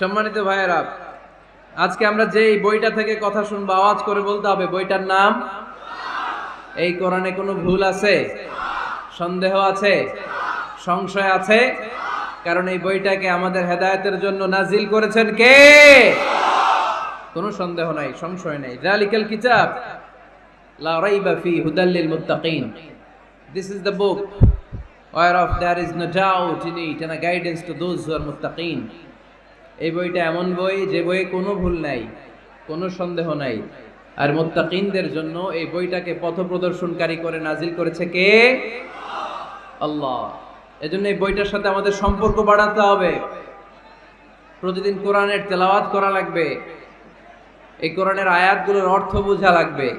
সম্মানিত ভাইয়েরা, আজকে আমরা যে বইটা থেকে কথা শুনব, আওয়াজ করে বলতে হবে, বইটার নাম? এই কোরআনে কোনো ভুল আছে? সন্দেহ আছে? সংশয় আছে? কারণ এই বইটাকে আমাদের হেদায়তের জন্য নাজিল করেছেন কে? কোনো সন্দেহ নাই, সংশয় নাই। জালিকাল কিতাব, লা রাইবা ফি হুদাল লিল মুত্তাকিন। This is the book whereof there is no doubt in it and a guidance to those who are muttaqin এই বইটা এমন বই যে বইয়ে কোনো ভুল নাই, কোনো সন্দেহ নাই। আর মুত্তাকিনদের জন্য এই বইটাকে পথ প্রদর্শনকারী করে নাজিল করেছে কে? আল্লাহ। এজন্য এই বইটার সাথে আমাদের সম্পর্ক বাড়াতে হবে। প্রতিদিন কোরআনের তেলাওয়াত করা লাগবে। এই কোরআনের আয়াতগুলোর অর্থ বোঝা লাগবে।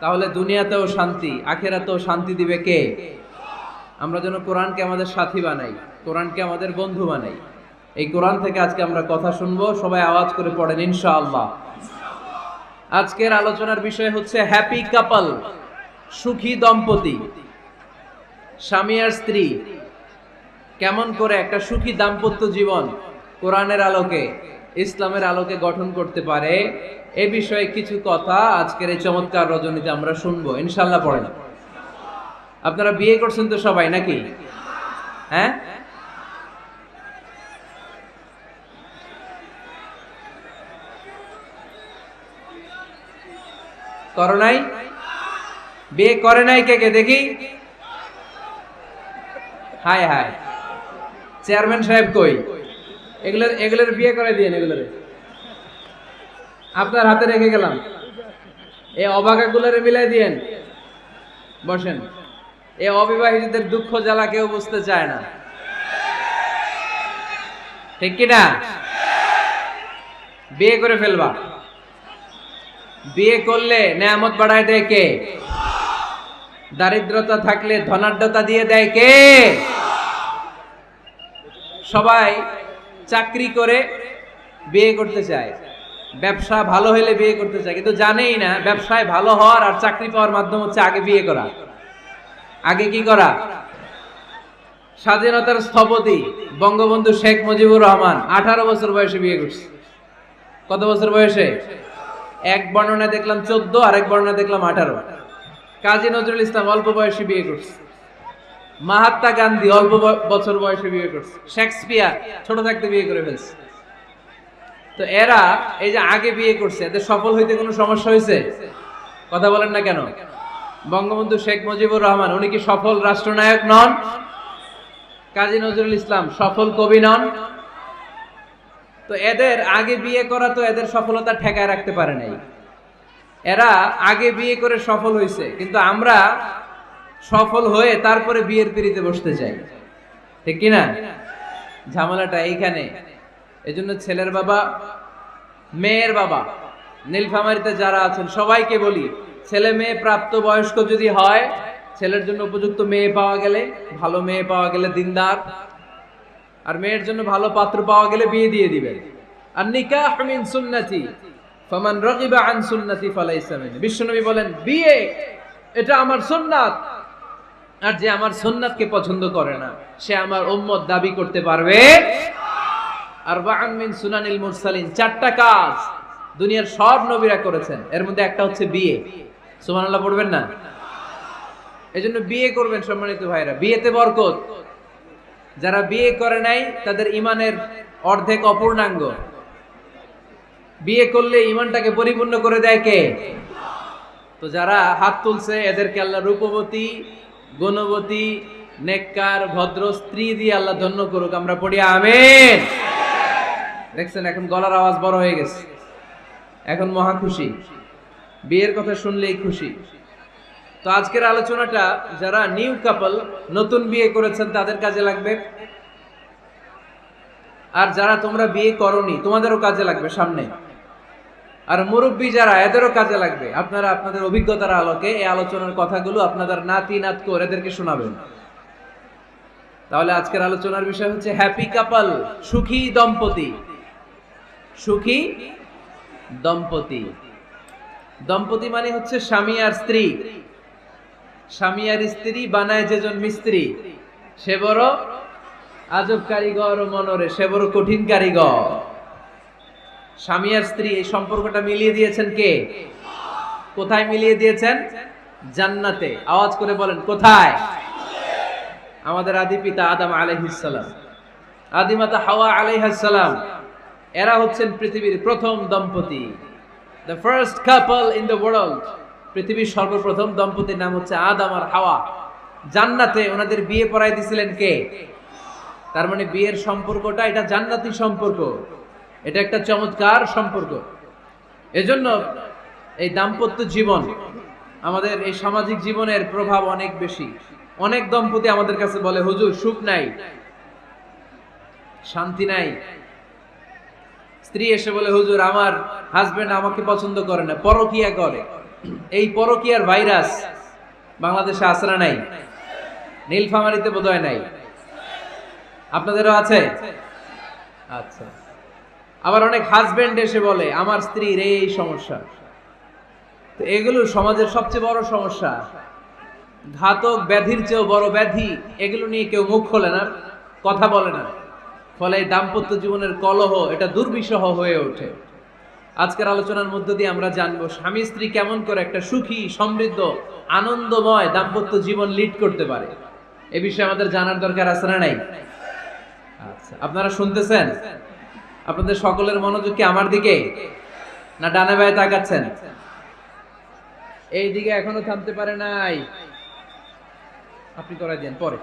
তাহলে দুনিয়াতেও শান্তি, আখেরাতেও শান্তি দিবে কে? আমরা যেন কোরআনকে আমাদের সাথী বানাই, কোরআনকে আমাদের বন্ধু বানাই। এই কোরআন থেকে আজকে আমরা কথা শুনব, সবাই আওয়াজ করে পড়েন, ইনশাআল্লাহ। আজকের আলোচনার বিষয় হচ্ছে হ্যাপি কাপল, সুখী দম্পতি। স্বামী আর স্ত্রী, কেমন করে একটা সুখী দাম্পত্য জীবন কোরআনের আলোকে, ইসলামের আলোকে গঠন করতে পারে, এ বিষয়ে কিছু কথা আজকের এই চমৎকার রজনীতে আমরা শুনব ইনশাল্লাহ পড়েন। আপনারা বিয়ে করছেন তো সবাই নাকি? হ্যাঁ? করো নাই? বিয়ে করে নাই কে কে? দেখি। হায় হায়। চেয়ারম্যান সাহেব কই? এগুলোর এগুলোর বিয়ে করে দিয়ে এগুলোর। আপনার হাতে রেখে গেলাম। এই অবাকাগুলোরে মিলাই দিয়েন। বসেন। এই অবিবাহিতদের দুঃখ জ্বালা কেউ বুঝতে চায় না। ঠিক কিনা? বিয়ে করে ফেলবা। বিয়ে করলে নেয়ামত বাড়ায় দেয় কে? দারিদ্রতা থাকলে ধনাঢ্যতা দিয়ে দেয় কে? সবাই চাকরি করে বিয়ে করতে চায়। ব্যবসা ভালো হলে বিয়ে করতে চায়। কিন্তু জানেই না, ব্যবসায় ভালো হওয়ার আর চাকরি পাওয়ার মাধ্যম হচ্ছে আগে বিয়ে করা। আগে কি করা? স্বাধীনতার স্থপতি বঙ্গবন্ধু শেখ মুজিবুর রহমান আঠারো বছর বয়সে বিয়ে করছে। কত বছর বয়সে? এক বর্ণনা দেখলাম চোদ্দ আর এক বর্ণনা দেখলাম আঠারো। কাজী নজরুল ইসলাম অল্প বয়সে বিয়ে করছে। মাহাত্মা গান্ধী অল্প বছর বয়সে বিয়ে করছে। শেক্সপিয়ার, ছোট থাকতে বিয়ে করে ফেলছে। তো এরা এই যে আগে বিয়ে করছে, এদের সফল হইতে কোনো সমস্যা হয়েছে কথা বলেন না কেন? বঙ্গবন্ধু শেখ মুজিবুর রহমান, উনি কি সফল রাষ্ট্রনায়ক নন? কাজী নজরুল ইসলাম সফল কবি নন? তো এদের আগে বিয়ে করা তো এদের সফলতা ঠেকায় রাখতে পারে নাই। এরা আগে বিয়ে করে সফল হয়েছে কিন্তু আমরা সফল হয়ে তারপরে বিয়ের পিড়িতে বসতে চাই। ঠিক কি না? ঝামেলাটা এইখানে। এজন্য ছেলের বাবা, মেয়ের বাবা, নীলফামারিতে যারা আছেন, সবাইকে বলি, ছেলে মেয়ে প্রাপ্ত বয়স্ক যদি হয়, ছেলের জন্য উপযুক্ত মেয়ে পাওয়া গেলে, ভালো মেয়ে পাওয়া গেলে দিনদার। আর মেয়ের জন্য ভালো পাত্র পাওয়া গেলে বিয়ে দিয়ে দিবেন। আর নিকাহ মিন সুন্নতি, ফামান রাগিবা আন সুন্নতি ফালাইসা মিন। বিশ্বনবী বলেন, বিয়ে, এটা আমার সুন্নাত। আর যে আমার সুন্নাতকে পছন্দ করে না, সে আমার উম্মত দাবি করতে পারবে। আর বাআন মিন সুনানিল মুরসালিন, চারটা কাজ দুনিয়ার সব নবীরা করেছেন। এর মধ্যে একটা হচ্ছে বিয়ে। সুবহানাল্লাহ পড়বেন না? এজন্য বিয়ে করবেন সম্মানিত ভাইরা। বিয়েতে বরকত। যারা বিয়ে করে নাই, তাদের ইমানের অর্ধেক অপূর্ণাঙ্গ। বিয়ে করলে ইমানটাকে পরিপূর্ণ করে দেয় কে? তো যারা হাত তুলছে, এদেরকে আল্লাহ রূপবতী, গুণবতী, নেককার, ভদ্র স্ত্রী দিয়ে আল্লাহ ধন্য করুক, আমরা পড়ি আমেন। দেখছেন, এখন গলার আওয়াজ বড় হয়ে গেছে। এখন মহা খুশি। বিয়ের কথা শুনলেই খুশি। তো আজকের আলোচনাটা যারা নিউ কাপল, নতুন বিয়ে করেছেন, তাদের কাজে লাগবে। আর যারা তোমরা বিয়ে করনি, তোমাদেরও কাজে লাগবে সামনে। আর মুরব্বী যারা, এদেরও কাজে লাগবে। আপনারা আপনাদের অভিজ্ঞতার আলোকে এই আলোচনার কথাগুলো আপনাদের নাতি নাত করে এদেরকে শোনাবেন। তাহলে আজকের আলোচনার বিষয় হচ্ছে হ্যাপি কাপল, সুখী দম্পতি। সুখী দম্পতি। দম্পতি মানে হচ্ছে স্বামী আর স্ত্রী। স্বামী আর স্ত্রী বানায় যেজন মিস্ত্রি। সে বড় আজব কারিগর ও মনরে, সে বড় কঠিন কারিগর। স্বামী আর স্ত্রী, এই সম্পর্কটা মিলিয়ে দিয়েছেন কে? কোথায় মিলিয়ে দিয়েছেন? জান্নাতে। আওয়াজ করে বলেন, কোথায়? আমাদের আদি পিতা আদম আলাইহিসসালাম আদিমাতা হাওয়া আলাইহাসসালাম এরা হচ্ছেন পৃথিবীর প্রথম দম্পতি। The first couple in the world পৃথিবীর সর্বপ্রথম দম্পতির নাম হচ্ছে আদম আর হাওয়া। জান্নাতে ওনাদের বিয়ে পড়াই দিছিলেন কে? তার মানে বিয়ের সম্পর্কটা এটা জান্নাতি সম্পর্ক। এটা একটা চমৎকার সম্পর্ক। এজন্য এই দাম্পত্য জীবন আমাদের এই সামাজিক জীবনের প্রভাব অনেক বেশি। অনেক দম্পতি আমাদের কাছে বলে, হুজুর, সুখ নাই, শান্তি নাই। স্ত্রী এসে বলে, হুজুর, আমার হাজবেন্ড আমাকে পছন্দ করে না, পরকিয়া করে। এই পরকিয়ার ভাইরাস বাংলাদেশে আসরা নাই? নীলফামারিতে বোধহয় নাই। আপনাদেরও আছে? আচ্ছা। আবার অনেক হাজবেন্ড এসে বলে, আমার স্ত্রীর এই সমস্যা। তো এগুলো সমাজের সবচেয়ে বড় সমস্যা। ঘাতক ব্যাধির চেয়েও বড় ব্যাধি, এগুলো নিয়ে কেউ মুখ খোলে না, কথা বলে না। ফলে দাম্পত্য জীবনের কলহ, এটা দুর্বিষহ হয়ে ওঠে। আজকের আলোচনার মধ্য দিয়ে আমরা জানব স্বামী স্ত্রী কেমন করে একটা সুখী, সমৃদ্ধ, আনন্দময়, দাম্পত্য জীবন লিড করতে পারে। এ বিষয়ে আমাদের জানার দরকার আছে না নাই? আচ্ছা আপনারা শুনতেছেন? আপনাদের সকলের মনোযোগ কি আমার দিকে? না ডানে বায়ে তাকাচ্ছেন? এই দিকে এখনও থামতে পারে নাই। আপনি করাই দেন, পরে।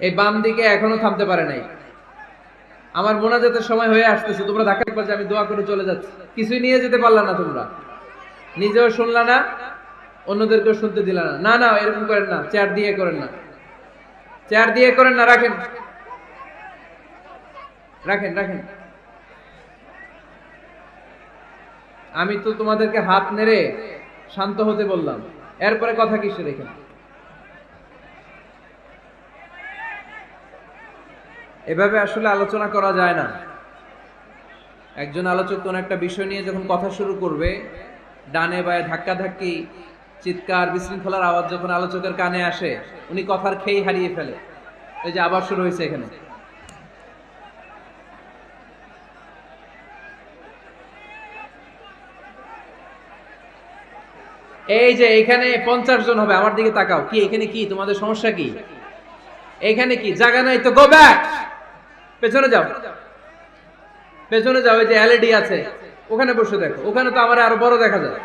এই বাম দিকে এখনও থামতে পারে নাই। আমার মোনাজাতের সময় হয়ে আসতেছে, তোমরা ধাক্কা পাচ্ছে আমি দোয়া করে চলে যাচ্ছি। কিছুই নিয়ে যেতে পারলা না তোমরা। নিজেও শুনলা না, অন্যদেরকেও শুনতে দিলা না। না না, এরকম করেন না, চেয়ার দিয়ে করেন না। চেয়ার দিয়ে করেন না, রাখেন। রাখেন রাখেন। আমি তো তোমাদেরকে হাত নেড়ে শান্ত হতে বললাম। এরপরে কথা কিসে রেখেন? এভাবে আসলে আলোচনা করা যায় না। একজন আলোচক কোন একটা বিষয় নিয়ে যখন কথা শুরু করবে, ডানে বায়ে ধাক্কা ধাক্কি চিৎকার, বিশৃঙ্খলার আওয়াজ যখন আলোচকের কানে আসে, উনি কথার খেই হারিয়ে ফেলে। এই যে আবার শুরু হয়েছে এখানে। এই যে এখানে পঞ্চাশ জন হবে, আমার দিকে তাকাও। কি, এখানে কি? তোমাদের সমস্যা কি? এখানে কি? জায়গা নাই তো গো ব্যাক পেছনে যাও। পেছনে যাও, এই যে এলইডি আছে। ওখানে বসে দেখো। ওখানে তো আমার আরও বড় দেখা যায়।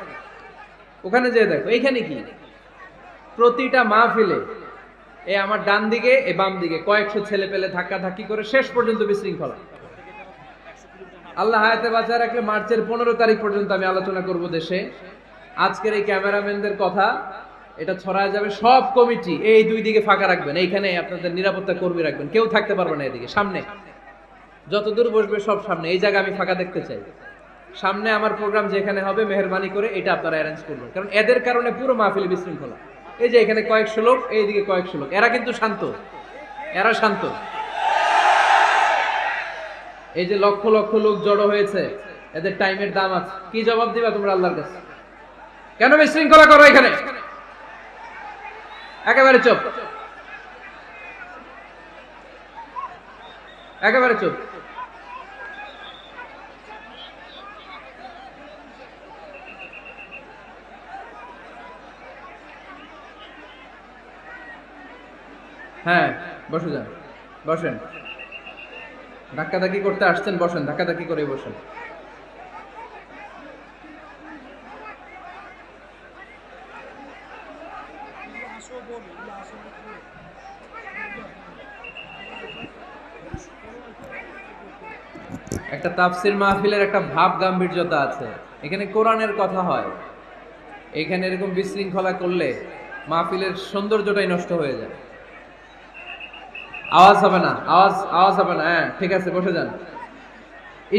ওখানে যেয়ে দেখো। এইখানে কি? প্রতিটা মাহফিলে এই আমার ডান দিকে এ বাম দিকে কয়েকশো ছেলে পেলে ধাক্কা ধাক্কি করে শেষ পর্যন্ত বিশৃঙ্খলা। আল্লাহ হায়াতে বাঁচা রাখলে মার্চের পনেরো তারিখ পর্যন্ত আমি আলোচনা করব দেশে। আজকের এই ক্যামেরাম্যানদের কথা এটা ছড়ায় যাবে সব কমিটি। এই দুই দিকে ফাঁকা রাখবেন। এইখানে আপনাদের নিরাপত্তা কর্মী রাখবেন। কেউ থাকতে পারবে না এদিকে। সামনে। যত দূর বসবে সব সামনে। এই জায়গা আমি ফাঁকা দেখতে চাই। সামনে আমার প্রোগ্রাম যেখানে হবে, মেহরবানি করে এটা আপনারা অ্যারেঞ্জ করবেন। কারণ এদের কারণে পুরো মাহফিল বিশৃঙ্খলা। এই যে এখানে কয়েকশো লোক, এইদিকে কয়েকশো লোক। এরা কিন্তু শান্ত। এরা শান্ত। এই যে লক্ষ লক্ষ লোক জড়ো হয়েছে। এদের টাইমের দাম আছে। কি জবাব দিবা তোমরা আল্লাহর কাছে? কেন বিশৃঙ্খলা করো এখানে? একেবারে চুপ। একেবারে চুপ। হ্যাঁ বসে যান। বসেন। ধাক্কাধাক্কি করতে আসছেন, বসেন। ধাক্কা ধাক্কাধাক্কি করে বসেন। তাফসির মাহফিলের একটা ভাব গাম্ভীর্যতা আছে। এখানে কোরআনের কথা হয়। এখানে এরকম বিশৃঙ্খলা করলে মাহফিলের সৌন্দর্যটাই নষ্ট হয়ে যায়। আওয়াজ হবে না, আওয়াজ আওয়াজ হবে না। হ্যাঁ ঠিক আছে, বসে যান।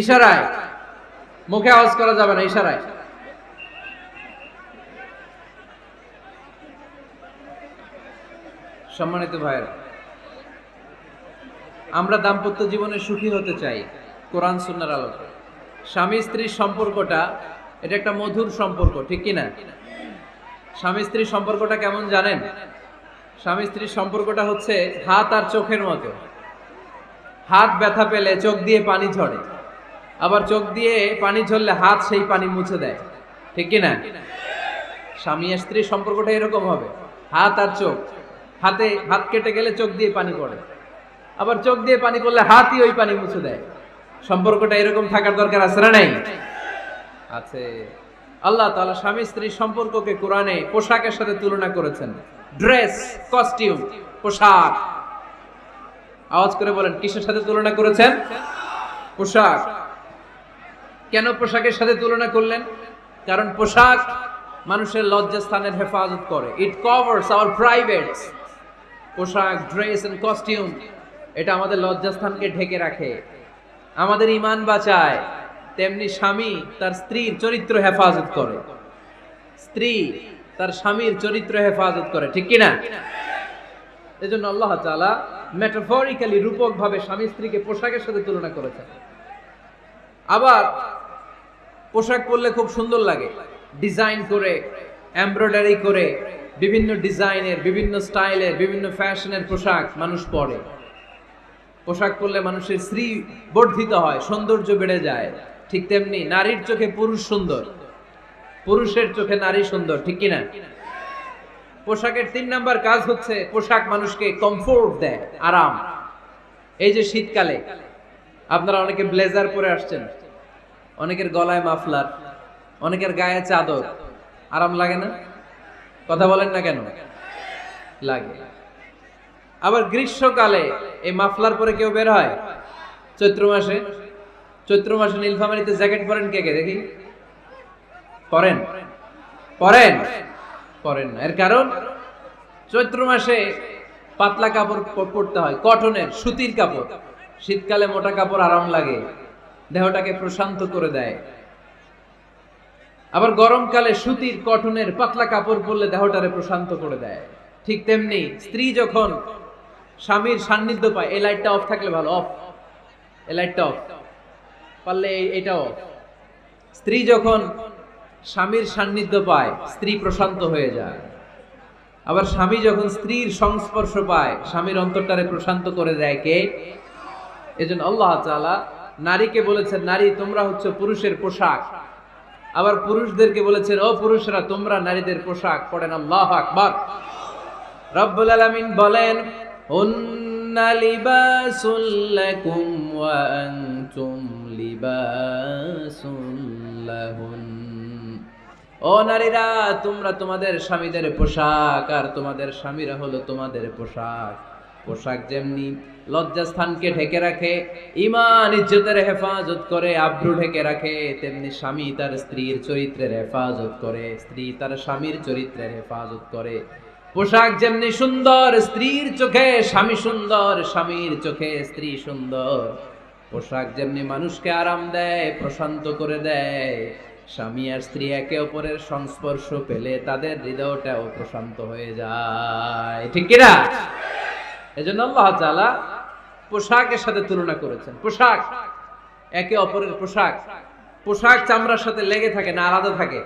ইশারায়। মুখে আওয়াজ করা যাবে না, ইশারায়। সম্মানিত ভাইয়েরা, আমরা দাম্পত্য জীবনে সুখী হতে চাই। কোরআন সুন্নার আলোকে স্বামী স্ত্রীর সম্পর্কটা, এটা একটা মধুর সম্পর্ক, ঠিক কি না স্বামী স্ত্রীর সম্পর্কটা কেমন জানেন? স্বামী স্ত্রীর সম্পর্কটা হচ্ছে হাত আর চোখের মতো। হাত ব্যথা পেলে চোখ দিয়ে পানি ঝরে। আবার চোখ দিয়ে পানি ঝরলে হাত সেই পানি মুছে দেয়। ঠিক কি না স্বামী স্ত্রীর সম্পর্কটা এরকম হবে। হাত আর চোখ। হাতে হাত কেটে গেলে চোখ দিয়ে পানি পড়ে। আবার চোখ দিয়ে পানি পড়লে হাতই ওই পানি মুছে দেয়। সম্পর্কটা এরকম থাকার দরকার আছে না নাই? আছে। আল্লাহ তাআলা স্বামী স্ত্রীর সম্পর্ককে কোরআনে পোশাকের সাথে তুলনা করেছেন। ড্রেস, কস্টিউম, পোশাক। আওয়াজ করে বলেন, কিসের সাথে তুলনা করেছেন? পোশাক। কেন পোশাকের সাথে তুলনা করলেন? কারণ পোশাক মানুষের লজ্জাস্থানের হেফাজত করে। ইট কভারস আওয়ার প্রাইভেটস পোশাক, ড্রেস এন্ড কস্টিউম এটা আমাদের লজ্জাস্থানকে ঢেকে রাখে। আমাদের ইমান বাঁচায়। তেমনি স্বামী তার স্ত্রীর চরিত্র হেফাজত করে। স্ত্রী তার স্বামীর চরিত্র হেফাজত করে, ঠিক কিনা? এজন্য আল্লাহ তাআলা মেটাফরিক্যালি রূপক ভাবে স্বামী স্ত্রীকে পোশাকের সাথে তুলনা করেছেন। আবার পোশাক পরলে খুব সুন্দর লাগে। ডিজাইন করে, এমব্রয়ডারি করে, বিভিন্ন ডিজাইনের, বিভিন্ন স্টাইলের, বিভিন্ন ফ্যাশনের পোশাক মানুষ পরে। পোশাক পরলে মানুষের শ্রী বর্ধিত হয়, সৌন্দর্য বেড়ে যায়। ঠিক তেমনি নারীর চোখে পুরুষ সুন্দর। পুরুষের চোখে নারী সুন্দর, ঠিক কিনা? পোশাকের তিন নাম্বার কাজ হচ্ছে পোশাক মানুষকে কমফোর্ট দেয়, আরাম। এই যে শীতকালে, আপনারা অনেকে ব্লেজার পরে আসছেন, অনেকের গলায় মাফলার, অনেকের গায়ে চাদর। আরাম লাগে না? কথা বলেন না কেন? লাগে। আবার গ্রীষ্মকালে এই মাফলার পরে কেউ বের হয়? চৈত্র মাসে? চৈত্র মাসে নীলফামারিতে জ্যাকেট পরেন কে কে? দেখি। পরেন? পরেন? পরেন না। এর কারণ? চৈত্র মাসে পাতলা কাপড় প- পরতে হয়। কটনের, সুতির কাপড়। শীতকালে মোটা কাপড় আরাম লাগে। দেহটাকে প্রশান্ত করে দেয়। আবার গরমকালে সুতির, কটনের পাতলা কাপড় পরলে দেহটারে প্রশান্ত করে দেয়। ঠিক তেমনি স্ত্রী যখন স্বামীর সান্নিধ্য পায়। এই লাইটটা অফ থাকলে ভালো অফ এই লাইটটা অফ পারলে এটা অফ স্ত্রী যখন স্বামীর সান্নিধ্য পায়, স্ত্রী প্রশান্ত হয়ে যায়। আবার স্বামী যখন স্ত্রীর সংস্পর্শ পায়, স্বামীর অন্তরটারে প্রশান্ত করে দেয় কে? এজন্য আল্লাহ তাআলা নারীকে বলেছেন, নারী, তোমরা হচ্ছে পুরুষের পোশাক। আবার পুরুষদেরকে বলেছেন, ও পুরুষরা, তোমরা নারীদের পোশাক পড়েন আল্লাহ আকবার। রব্বুল আলামিন বলেন হুন্না লিবাসুল লাকুম ওয়া আনতুম লিবাসুল ও নারীরা, তোমরা তোমাদের স্বামীদের পোশাক আর তোমাদের স্বামীরা হলো তোমাদের পোশাক। পোশাক যেমনি লজ্জাস্থানকে ঢেকে রাখে ইমান ইজ্জতের হেফাজত করে আব্রু ঢেকে রাখে, তেমনি স্বামী তার স্ত্রীর চরিত্রের হেফাজত করে, স্ত্রী তার স্বামীর চরিত্রের হেফাজত করে। পোশাক যেমনি সুন্দর, স্ত্রীর চোখে স্বামী সুন্দর, স্বামীর চোখে স্ত্রী সুন্দর। পোশাক যেমনি মানুষকে আরাম দেয়, প্রশান্ত করে দেয়, স্বামী আর স্ত্রী একে অপরের সংস্পর্শ পেলে তাদের হৃদয়টাও প্রশান্ত হয়ে যায়। ঠিক কিনা? এজন্য আল্লাহ তাআলা পোশাকের সাথে তুলনা করেছেন। পোশাক, একে অপরের পোশাক। পোশাক চামড়ার সাথে লেগে থাকে না আলাদা থাকে।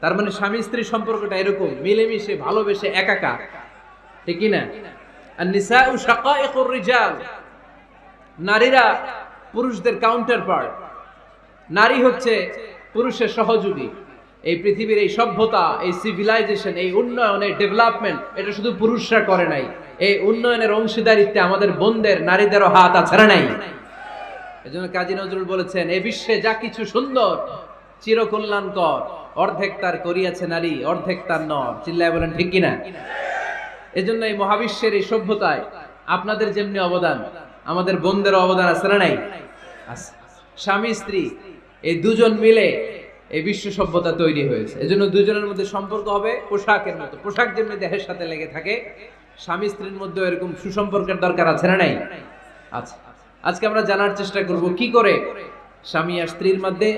তার মানে স্বামী স্ত্রী সম্পর্কটা এরকম, মিলেমিশে, ভালোবেসে, একাকা। ঠিক না? আর নিসা ও শাকাইকুর রিজাল। নারীরা পুরুষদের কাউন্টার পার্ট নারী হচ্ছে পুরুষের সহযোগী। এই পৃথিবীর এই সভ্যতা, এই সিভিলাইজেশন এই উন্নয়ন এই ডেভেলপমেন্ট এটা শুধু পুরুষরা করে নাই। এই উন্নয়নের অংশীদারিত্বে আমাদের বোনদের, নারীদেরও হাত আছে নাই? এজন্য কাজী নজরুল বলেছেন, এ বিশ্বে যা কিছু সুন্দর, চিরকল্যাণকর। অর্ধেক তার করিয়াছে নারী, অর্ধেক তার নর চিল্লায় বলেন, ঠিক কিনা? এজন্য এই মহাবিশ্বের এই সভ্যতায় আপনাদের যেমনি অবদান, আমাদের বোনদের অবদান আছে না নাই? স্বামী, স্ত্রী, এই দুজন মিলে এই বিশ্ব সভ্যতা তৈরি হয়েছে। এজন্য দুজনের মধ্যে সম্পর্ক হবে পোশাকের মতো। পোশাক যেমনি দেহের সাথে লেগে থাকে, স্বামী, স্ত্রীর মধ্যে এরকম সুসম্পর্কের দরকার আছে না নাই? আচ্ছা আজকে আমরা জানার চেষ্টা করব, কি করে স্বামী আর স্ত্রীর মধ্যে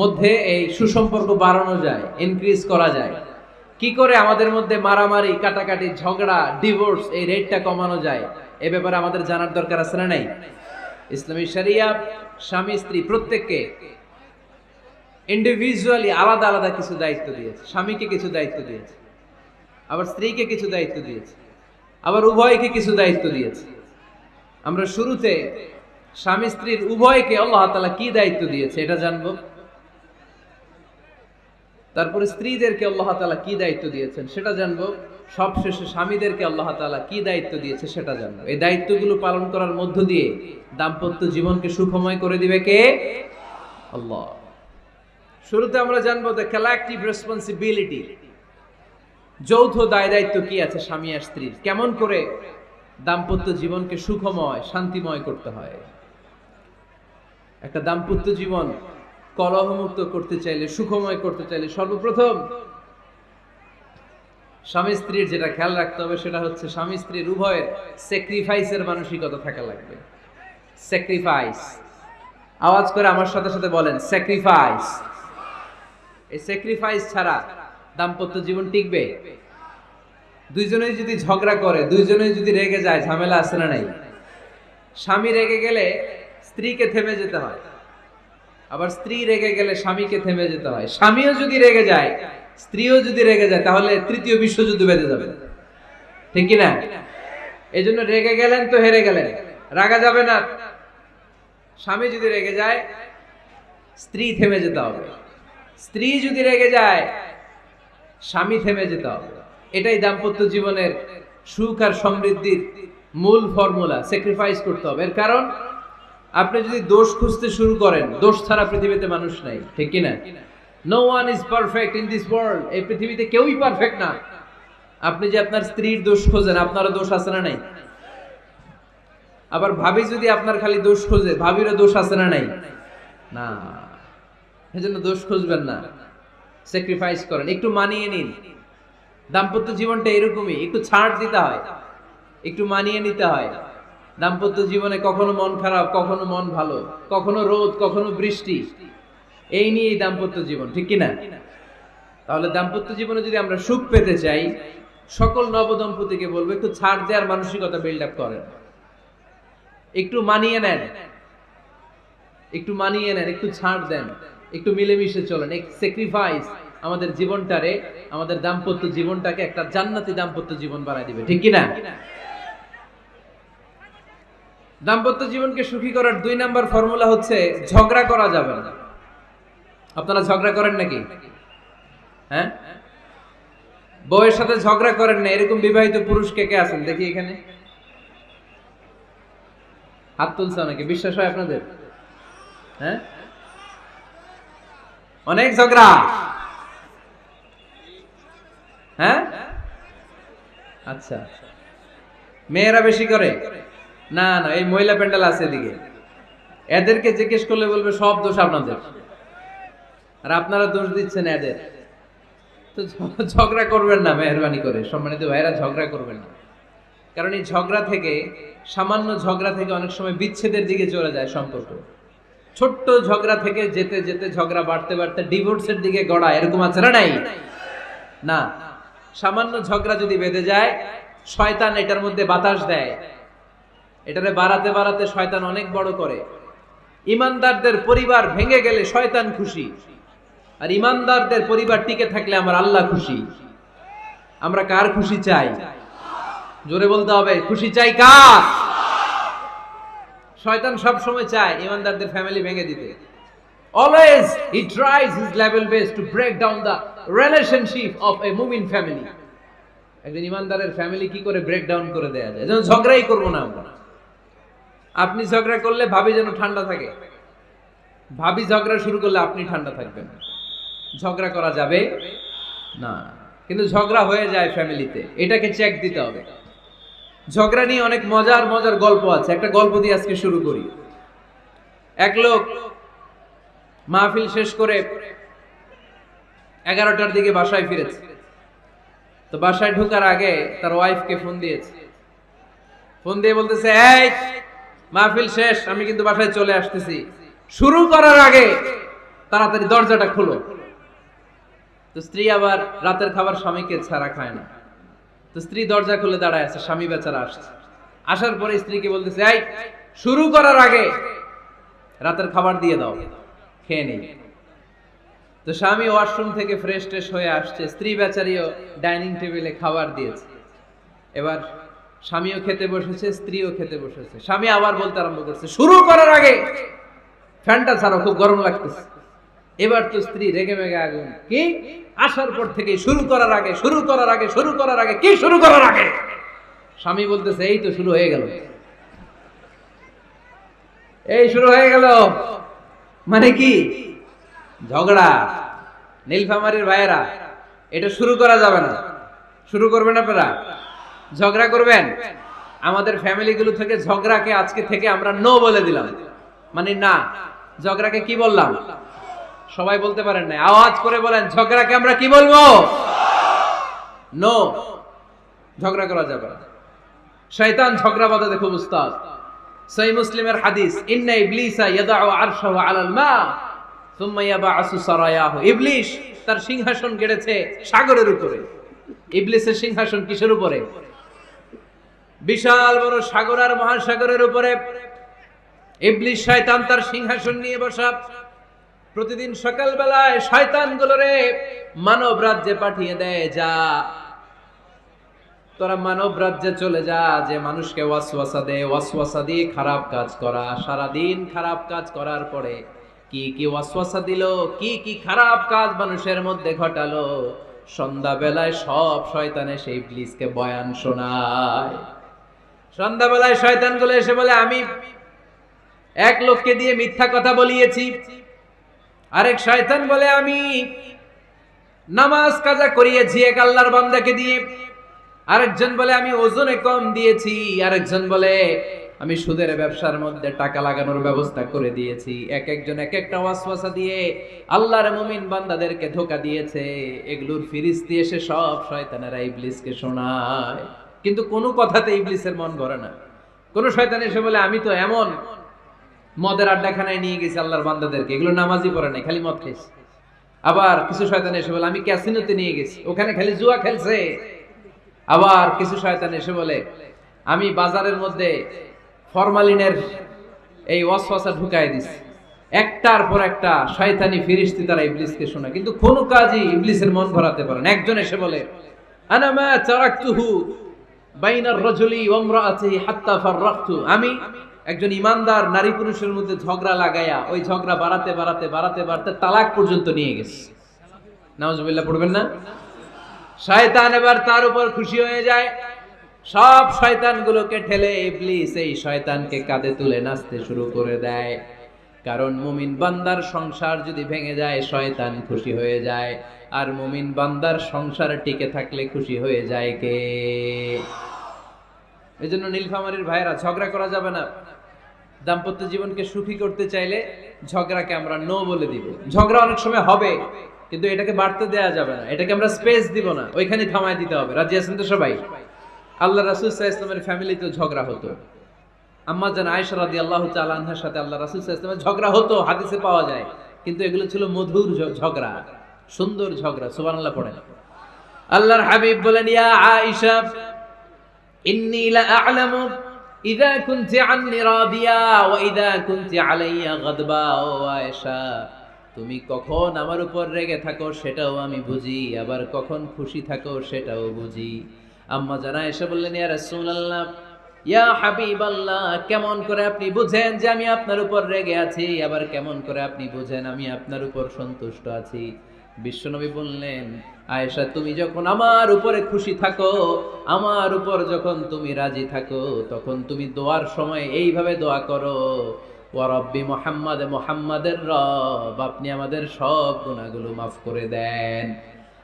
মধ্যে এই সুসম্পর্ক বাড়ানো যায় ইনক্রিজ করা যায়। কি করে আমাদের মধ্যে মারামারি, কাটাকাটি, ঝগড়া ডিভোর্স এই রেটটা কমানো যায়, এ ব্যাপারে আমাদের জানার দরকার আছে না নাই? ইসলামী শরিয়া, স্বামী, স্ত্রী প্রত্যেককে ইন্ডিভিজুয়ালি আলাদা আলাদা কিছু দায়িত্ব দিয়েছে। স্বামীকে কিছু দায়িত্ব দিয়েছে, আবার স্ত্রীকে কিছু দায়িত্ব দিয়েছে, আবার উভয়কে কিছু দায়িত্ব দিয়েছে। আমরা শুরুতে স্বামী স্ত্রীর উভয়কে আল্লাহ তাআলা কি দায়িত্ব দিয়েছে এটা জানব? তারপরে স্ত্রীদেরকে আল্লাহ তাআলা কি দায়িত্ব দিয়েছেন সেটা জানব। সবশেষে স্বামীদেরকে আল্লাহ তাআলা কি দায়িত্ব দিয়েছে সেটা জানব। এই দায়িত্বগুলো পালন করার মধ্য দিয়ে দাম্পত্য জীবনকে সুখময় করে দিবে কে? আল্লাহ। শুরুতে আমরা জানব দ্য কালেকটিভ রেসপন্সিবিলিটি যৌথ দায় দায়িত্ব কি আছে স্বামী আর স্ত্রীর? কেমন করে দাম্পত্য জীবনকে সুখময়, শান্তিময় করতে হয়? একটা দাম্পত্য জীবন কলহমুক্ত করতে চাইলে, সুখময় করতে চাইলে সর্বপ্রথম স্বামী স্ত্রীর যেটা খেয়াল রাখতে হবে সেটা হচ্ছে স্বামী স্ত্রীর উভয়ের স্যাক্রিফাইসের মানসিকতা থাকা লাগবে। স্যাক্রিফাইস আওয়াজ করে আমার সাথে সাথে বলেন স্যাক্রিফাইস এই স্যাক্রিফাইস ছাড়া দাম্পত্য জীবন টিকবে? দুইজনেই যদি ঝগড়া করে, দুইজনেই যদি রেগে যায়, ঝামেলা আছে না নাই? স্বামী রেগে গেলে স্ত্রীকে থেমে যেতে হয়। আবার স্ত্রী রেগে গেলে স্বামীকে থেমে যেতে হয়। স্বামীও যদি রেগে যায়, স্ত্রীও যদি রেগে যায়, তাহলে তৃতীয় বিশ্বযুদ্ধ বেঁধে যাবে। ঠিক কি না এই জন্য রেগে গেলেন তো হেরে গেলেন। রাগা যাবে না। স্বামী যদি রেগে যায়, স্ত্রী থেমে যেতে হবে। স্ত্রী যদি রেগে যায়, স্বামী থেমে যেতে হবে। এটাই দাম্পত্য জীবনের সুখ আর সমৃদ্ধির মূল ফর্মুলা। স্যাক্রিফাইস করতে হবে। এর কারণ? আপনি যদি দোষ খুঁজতে শুরু করেন, দোষ ছাড়া পৃথিবীতে মানুষ নাই, ঠিক কি না one is perfect in this world এই পৃথিবীতে কেউই পারফেক্ট না। আপনি যে আপনার স্ত্রীর দোষ খোঁজেন, আপনারও দোষ আছে না নাই? আবার ভাবি যদি আপনার খালি দোষ খোঁজে, ভাবিরও দোষ আছে না নাই? না। সেজন্য দোষ খুঁজবেন না। স্যাক্রিফাইস করেন। একটু মানিয়ে নিন। দাম্পত্য জীবনটা এরকমই। একটু ছাড় দিতে হয়। একটু মানিয়ে নিতে হয়। দাম্পত্য জীবনে কখনো মন খারাপ, কখনো মন ভালো, কখনো রোদ, কখনো বৃষ্টি, এই নিয়ে দাম্পত্য জীবন, ঠিক কি না তাহলে দাম্পত্য জীবনে যদি আমরা সুখ পেতে চাই, সকল নবদম্পতিকে বলব, একটু ছাড় দেওয়ার মানসিকতা বিল্ড আপ করেন। একটু মানিয়ে নেন। একটু মানিয়ে নেন, একটু ছাড় দেন। একটু মিলেমিশে চলেন। এক স্যাক্রিফাইস আমাদের জীবনটারে, আমাদের দাম্পত্য জীবনটাকে একটা জান্নাতি দাম্পত্য জীবন বানাই দিবে, ঠিক কি না দাম্পত্য জীবনকে সুখী করার দুই নাম্বার ফর্মুলা হচ্ছে ঝগড়া করা যাবে না। আপনারা ঝগড়া করেন নাকি? হ্যাঁ? বউয়ের সাথে ঝগড়া করেন না, এরকম বিবাহিত পুরুষ কে কে আছেন? দেখি এখানে। হাত তুলছে অনেকে, বিশ্বাস হয় আপনাদের? হ্যাঁ? অনেক ঝগড়া। হ্যাঁ? আচ্ছা। মেয়েরা বেশি করে? না না, এই মহিলা প্যান্ডেল আছে এদিকে। এদেরকে জিজ্ঞেস করলে বলবে সব দোষ আপনাদের। আর আপনারা দোষ দিচ্ছেন এদের। তো ঝগড়া করবেন না মেহরবানি করে, সম্মানিত ভাইরা ঝগড়া করবেন না। কারণ এই ঝগড়া থেকে, সামান্য ঝগড়া থেকে অনেক সময় বিচ্ছেদের দিকে চলে যায় সম্পর্ক। ছোট্ট ঝগড়া থেকে যেতে যেতে ঝগড়া বাড়তে বাড়তে ডিভোর্সের দিকে গড়া এরকম আছে না নাই? না। সামান্য ঝগড়া যদি বেঁধে যায়, শয়তান এটার মধ্যে বাতাস দেয়। এটারে বাড়াতে বাড়াতে শয়তান অনেক বড় করে। ইমানদারদের পরিবার ভেঙে গেলে শয়তান খুশি। আর ইমানদারদের পরিবার টিকে থাকলে আমার আল্লাহ খুশি। আমরা কার খুশি চাই? জোরে বলতে হবে, খুশি চাই কার? শয়তান সব সময় চায় ইমানদারদের ফ্যামিলি ভেঙে দিতে। Always he tries his level best to break down the relationship of a মুমিন ফ্যামিলি একজন ইমানদারের ফ্যামিলি কি করে ব্রেক ডাউন করে দেয়া যায়? যেন ঝগড়াই করব না আমরা। আপনি ঝগড়া করলে ভাবি যেন ঠান্ডা থাকে। ভাবি ঝগড়া শুরু করলে আপনি ঠান্ডা থাকবেন। ঝগড়া করা যাবে না। কিন্তু ঝগড়া হয়ে যায় ফ্যামিলিতে। এটাকে চেক দিতে হবে। ঝগড়া নিয়ে অনেক মজার মজার গল্প আছে। একটা গল্প দিয়ে আজকে শুরু করি। এক লোক মাহফিল শেষ করে এগারোটার দিকে বাসায় ফিরেছে। তো বাসায় ঢোকার আগে তার ওয়াইফকে ফোন দিয়েছে। ফোন দিয়ে বলতেছে, এই মাহফিল শেষ, আমি কিন্তু বাসায় চলে আসতেছি। শুরু করার আগে তাড়াতাড়ি দরজাটা খুলো। তো স্ত্রী আবার রাতের খাবার স্বামীকে ছাড়া খায় না। তো স্ত্রী দরজা খুলে দাঁড়ায় আছে, স্বামী বেচারা আসছে। আসার পরে স্ত্রীকে বলতেছে, এই, শুরু করার আগে রাতের খাবার দিয়ে দাও, খেয়ে নেই তো স্বামী ওয়াশরুম থেকে ফ্রেশ ট্রেশ হয়ে আসছে। স্ত্রী বেচারিও ডাইনিং টেবিলে খাবার দিয়েছে। এবার স্বামীও খেতে বসেছে, স্ত্রীও খেতে বসেছে। স্বামী আবার বলতে আরম্ভ করছে, শুরু করার আগে ফ্যানটা ছাড়ো, খুব গরম লাগতেছে। এবার তো স্ত্রী রেগে মেগে আগুন। কি? আসার পর থেকে শুরু করার আগে, শুরু করার আগে, শুরু করার আগে, কি শুরু করার আগে? স্বামী বলতেছে, এই তো শুরু হয়ে গেল। এই শুরু হয়ে গেল। মানে কি? ঝগড়া। নীলফামারির ভাইয়েরা, এটা শুরু করা যাবে না। শুরু করবেন আপনারা? ঝগড়া করবেন? আমাদের ফ্যামিলিগুলো থেকে ঝগড়াকে আজকে থেকে আমরা নো বলে দিলাম। মানে না, ঝগড়াকে কি বললাম? সবাই বলতে পারেন না আওয়াজ করে বলেন, ঝগড়াকে আমরা কি বলব? নো। ঝগড়া করা যাবে শয়তান ঝগড়া বাঁধাতে খুব উস্তাদ। সহি মুসলিমের হাদিস, ইন্না ইবলিসা ইয়াদাউ আরশাহু আলাল মা, সুম্মা ইয়াবাসু সারায়াহু। ইবলিস তার সিংহাসন গেড়েছে সাগরের উপরে। ইবলিসের সিংহাসন কিসের উপরে? বিশাল বড় সাগর আর মহাসাগরের উপরে ইবলিস শয়তান তার সিংহাসন নিয়ে বসা। প্রতিদিন সকালবেলায় শয়তানগুলোরে মানব রাজ্যে পাঠিয়ে দেয়, যা। তোরা মানব রাজ্যে চলে যা, যে মানুষকে ওয়াসওয়াসা দে। ওয়াসওয়াসা দিয়ে খারাপ কাজ করা। সারা দিন খারাপ কাজ করার পরে কি কি ওয়াসওয়াসা দিল, কি কি খারাপ কাজ মানুষের মধ্যে ঘটালো? সন্ধ্যাবেলায় সব শয়তানে সেই ইবলিসকে বয়ান শোনায়। সন্ধ্যাবেলায় শয়তানগুলো এসে বলে, আমি এক লোককে দিয়ে মিথ্যা কথা বলিয়েছি। আরেক শয়তান বলে, আমি নামাজ কাজা করিয়েছি এক আল্লাহর বান্দাকে দিয়ে। আরেকজন বলে, আমি ওজনে কম দিয়েছি। আরেকজন বলে, আমি সুদের ব্যবসার মধ্যে টাকা লাগানোর ব্যবস্থা করে দিয়েছি। এক একজন এক একটা ওয়াসওয়াসা দিয়ে আল্লাহর মুমিন বান্দাদেরকে ধোকা দিয়েছে। এগুলোর ফিরিস্তি এসে সব শয়তানেরা ইবলিসকে শোনায়। কিন্তু কোনো কথাতে ইবলিসের মন ভরে না। কোন শয়তান এসে বলে, আমি তো এমন মদের আড্ডাখানায় নিয়ে গেছি আল্লাহর বান্দাদেরকে। এগুলো নামাজই পড়ে নাই, খালি মদ খেয়েছে আবার কিছু শয়তান এসে বলে, আমি ক্যাসিনোতে নিয়ে গেছি, ওখানে খালি জুয়া খেলছে। আবার কিছু শয়তান এসে বলে, আমি বাজারের মধ্যে ফরমালিনের এই ওয়াসওয়াসা ঢুকাই দিছি। একটার পর একটা শয়তানি ফিরিস্তি তারা ইবলিসকে শোনা কিন্তু কোন কাজই ইবলিসের মন ভরাতে পারে না। একজন এসে বলে, আনা মা তারাকতুহু বাইনার রাজুলি ওয়া ইমরাআতিহি হাত্তা ফাররাকতু। আমি একজন ইমানদার নারী পুরুষের মধ্যে ঝগড়া লাগাইয়া ওই ঝগড়া বাড়াতে বাড়াতে বাড়াতে বাড়াতে তালাক পর্যন্ত নিয়ে গেছে। নাউজুবিল্লাহ, পড়বেন না? শয়তান এবার তার উপর খুশি হয়ে যায়। সব শয়তানগুলোকে ঠেলে ইবলিস এই শয়তানকে কাঁধে তুলে নাচতে শুরু করে দেয়। কারণ মুমিন বান্দার সংসার যদি ভেঙে যায়, শয়তান খুশি হয়ে যায়। আর মুমিন বান্দার সংসার টিকে থাকলে খুশি হয়ে যায় কে? এই জন্য নীলফামারীর ভাইয়েরা, ঝগড়া করা যাবে না। দাম্পত্য জীবনকে সুখী করতে চাইলে ঝগড়াকে আমরা নো বলে দিব। ঝগড়া অনেক সময় হবে, কিন্তু এটাকে বাড়তে দেয়া যাবে না। এটাকে আমরা স্পেস দিব না। ওইখানে থামায় দিতে হবে। রাজি আছেন তো সবাই? আল্লাহ রাসুল ইসলামের ফ্যামিলিতেও ঝগড়া হতো। আম্মা জান আয়েশা রাদি আল্লাহ আনহার সাথে আল্লাহ রাসুল ইসলামের ঝগড়া হতো, হাদিসে পাওয়া যায়। কিন্তু এগুলো ছিল মধুর ঝগড়া, সুন্দর ঝগড়া সুবান আল্লাহ পড়েন। আল্লাহর হাবিব বলেন, ইয়া ইন্নী লা আ'লামু কুনতি আন্নি রাদিয়া ওয়া কুনতি আলাইয়া গাদবা ও তুমি কখন আমার উপর রেগে থাকো সেটাও আমি বুঝি, আবার কখন খুশি থাকো সেটাও বুঝি। আম্মা জানা এসে বললেন, ইয়া রাসূলুল্লাহ ইয়া হাবিবাল্লাহ, কেমন করে আপনি বুঝেন যে আমি আপনার উপর রেগে আছি? আবার কেমন করে আপনি বুঝেন আমি আপনার উপর সন্তুষ্ট আছি? বিশ্বনবী বললেন, আয়েশা, তুমি যখন আমার উপরে খুশি থাকো, আমার উপর যখন তুমি রাজি থাকো, তখন তুমি দোয়ার সময় এইভাবে দোয়া করো, ওয়া রব্বি মোহাম্মদ, মোহাম্মদের রব, আপনি আমাদের সব গুণাগুলো মাফ করে দেন।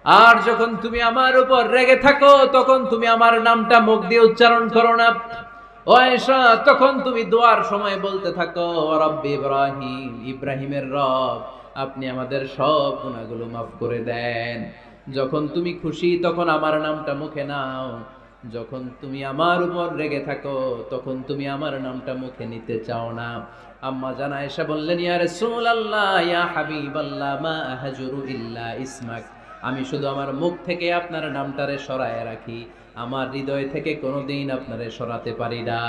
আর যখন তুমি আমার উপর রেগে থাকো, তখন তুমি আমার নামটা মুখ দিয়ে উচ্চারণ করো না। ও তখন তুমি দোয়ার সময় বলতে থাকো রব্বি ইব্রাহিম, ইব্রাহিমের রব, আপনি আমাদের সব গুণাগুলো মাফ করে দেন। যখন তুমি খুশি, তখন আমার নামটা মুখে নাও। যখন তুমি আমার উপর রেগে থাকো, তখন তুমি আমার নামটা মুখে নিতে চাও না। আম্মা জানা এসে বললেন, ইয়া রাসূলুল্লাহ, ইয়া হাবিবাল্লাহ, মা আহজুরু ইল্লা ইসমাক। আমি শুধু আমার মুখ থেকে আপনার নামটারে সরায় রাখি। আমার হৃদয় থেকে কোনোদিন আপনারে সরাতে পারি না।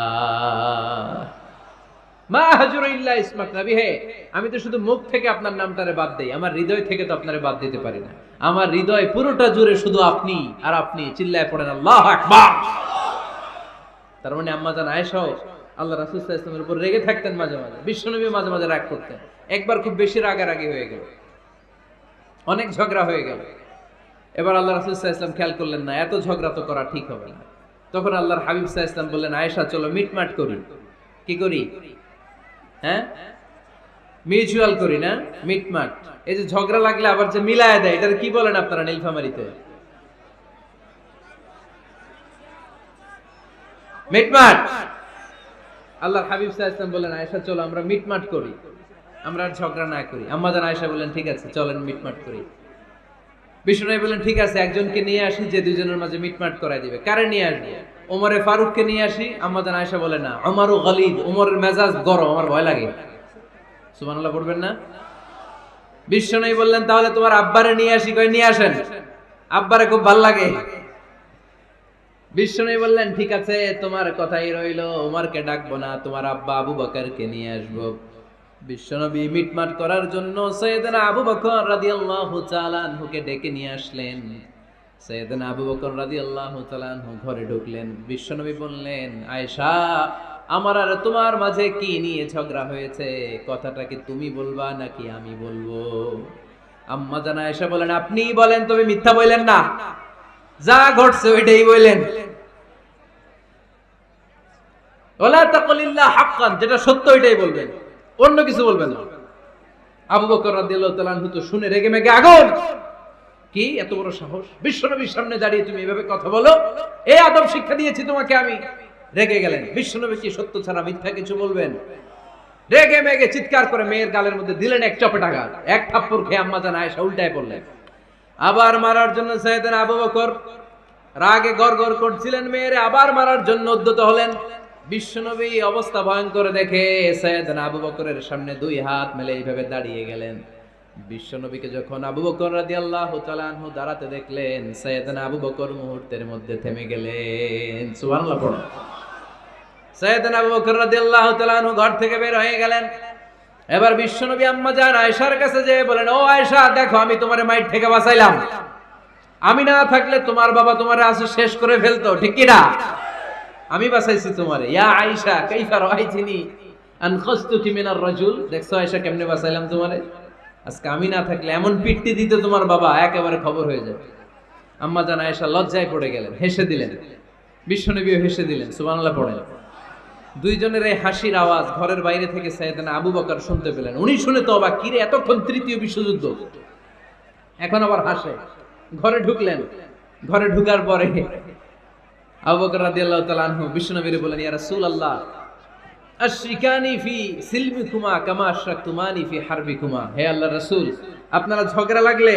মা হাজুর ইল্লা ইসমাক নবী, হে, আমি তো শুধু মুখ থেকে আপনার নামটারে বাদ দেই, আমার হৃদয় থেকে তো আপনারে বাদ দিতে পারি না। আমার হৃদয় পুরোটা জুড়ে শুধু আপনি আর আপনি চিল্লায় পড়েন, আল্লাহ আকবার। তার মানে আম্মা জান আয়েশাও, আল্লাহ রাসূল উপর রেগে থাকতেন মাঝে মাঝে, বিশ্বনবী মাঝে মাঝে রাগ করতেন। একবার খুব বেশি রাগারাগি হয়ে গেল, অনেক ঝগড়া হয়ে গেল। এবার আল্লাহ রাসূল আলাইহি ওয়াসাল্লাম খেয়াল করলেন না, এত ঝগড়া তো করা ঠিক হবে না। তখন আল্লাহর হাবিব আলাইহি ওয়াসাল্লাম বললেন, আয়েশা, চলো মিটমাট করি। কি করি? হ্যাঁ? মিউচুয়াল করি না, মিটমাট। এই যে ঝগড়া লাগলে আবার যে মিলায় দেয়, এটার কি বলেন আপনারা নীলফামারিতে? মিটমাট! আল্লাহর হাবিব সাল্লাল্লাহু বলেন আয়েশা, চলো আমরা মিটমাট করি। আমরা ঝগড়া না করি। আম্মা জান আয়েশা বলেন ঠিক আছে, চলেন মিটমাট করি। বিষ্ণু বলেন ঠিক আছে, একজনকে নিয়ে আসি, যে দুজনের মাঝে মিটমাট করাই দিবে। কারে নিয়ে আসব? ওমরে ফারুককে নিয়ে আসি? আম্মা আয়েশা বলে, না, আমারও গলিদ ওমরের মেজাজ গরম, আমার ভয় লাগে। সুবহানাল্লাহ পড়বেন না? বিশ্বনবী বললেন, তাহলে তোমার আব্বারে নিয়ে আসি? কই নিয়ে আসেন। আব্বারে খুব ভালো লাগে। বিশ্বনবী বললেন, ঠিক আছে, তোমার কথাই রইল, ওমরকে ডাকবো না, তোমার আব্বা আবু বকরকে নিয়ে আসব। বিশ্বনবী মিটমাট করার জন্য সৈয়দনা আবু বকর রাদিয়াল্লাহু তাআলা আনহুকে ডেকে নিয়ে আসলেন। সৈয়দনা আবু বকর রাদিয়াল্লাহু তাআলা আনহু ঘরে ঢুকলেন। বিশ্বনবী বললেন, আয়েশা, আমার আর তোমার মাঝে কি নিয়ে ঝগড়া হয়েছে? কথাটা কি তুমি বলবা নাকি আমি বলব? আম্মা জানা আয়েশা বলেন, আপনিই বলেন, তবে মিথ্যা বললেন না। যা ঘটছে ওইটাই বললেন। ওলা তাকুলিল্লাহ হাক্কান যেটা সত্য ওইটাই বলবেন। অন্য কিছু বলবেন না। আবু বকর রাদিয়াল্লাহু তো শুনে রেগে মেগে আগুন। কি? এত বড় সাহস? বিশ্বনবীর সামনে দাঁড়িয়ে তুমি এভাবে কথা বলো? এই আদব শিক্ষা দিয়েছি তোমাকে আমি। রেগে গেলেন। বিশ্বনবী কি সত্য ছাড়া মিথ্যা কিছু বলবেন? রেগে মেগে চিৎকার করে মেয়ের গালের মধ্যে দিলেন এক চপেটা গাল এক থাপ্পড় খেয়ে আম্মা জান আয়েশা উল্টায় পড়লেন। আবার মারার জন্য সাইয়েদনা আবু বকর রাগে গড়গড় করছিলেন। মেয়েরে আবার মারার জন্য উদ্যত হলেন। বিশ্বনবী অবস্থা ভয়ঙ্কর দেখে সৈয়দনা আবু বকরের সামনে দুই হাত মেলে এইভাবে দাঁড়িয়ে গেলেন। বিশ্বনবীকে যখন আবু বকর রাদিয়াল্লাহু তাআলা আনহু দাঁড়াতে দেখলেন, সৈয়দনা আবু বকর মুহূর্তের মধ্যে থেমে গেলেন। সুবহানাল্লাহ পড়ো। সৈয়দনা আবু বকর রাদিয়াল্লাহু তাআলা আনহু ঘর থেকে বের হয়ে গেলেন। এবার বিশ্বনবী আম্মা যান আয়েশার কাছে যেয়ে বলেন, ও আয়েশা, দেখো, আমি তোমার মাইট থেকে বাঁচাইলাম। আমি না থাকলে তোমার বাবা তোমার আসে শেষ করে ফেলতো, ঠিক কি না? আমি বাঁচাইছি তোমারে। ইয়া আয়েশা, কাইফা রাআইতিনি আন খাসতুকি মিনার রাজুল? দেখছ আয়েশা কেমনে বাঁচাইলাম তোমারে? আজকে আমি না থাকলে এমন পিট্টি দিত তোমার বাবা, একেবারে খবর হয়ে যাবে। আম্মা জান আয়েশা লজ্জায় পড়ে গেলেন, হেসে দিলেন। বিশ্বনবীও হেসে দিলেন, সুবহানাল্লাহ পড়েন। দুইজনের এই হাসির আওয়াজ ঘরের বাইরে থেকে সাইয়েদানা আবু বকর শুনতে পেলেন। উনি শুনে তো অবাক, কিরে, এতক্ষণ তৃতীয় বিশ্বযুদ্ধ? এখন আবার হাসে। ঘরে ঢুকলেন। ঘরে ঢুকার পরে আবু বকর রাদিয়াল্লাহু তাআলা আনহু বিশ্বনবীর বলেন ইয়া রাসূলুল্লাহ ফি সিলমিকুমা কামা আশরাকতুমানি ফি হারবিকুমা? হে আল্লাহর রাসূল, আপনারা ঝগড়া লাগলে,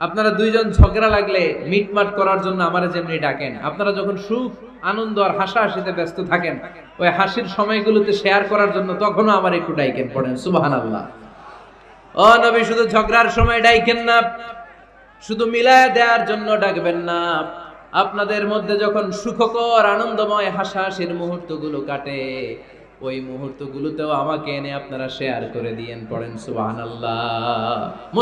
আপনারা দুইজন ঝগড়া লাগলে মিটমাট করার জন্য আমারে যেমনি ডাকেন। আপনারা যখন সুখ, আনন্দ আর হাসাহাসিতে ব্যস্ত থাকেন, ওই হাসির সময়গুলোতে শেয়ার করার জন্য তখনও আমার একটু ডাইকেন পড়েন, সুবহানাল্লাহ। ও নবী, শুধু ঝগড়ার সময় ডাইকেন না, শুধু মিলায় দেওয়ার জন্য ডাকবেন না। আপনাদের মধ্যে যখন সুখকর, আনন্দময়, হাসাহাসির মুহূর্তগুলো কাটে, ওই মুহূর্তগুলোতেও আমাকে এনে আপনারা শেয়ার করে দিয়েন, পড়েন, সুবহানাল্লাহ।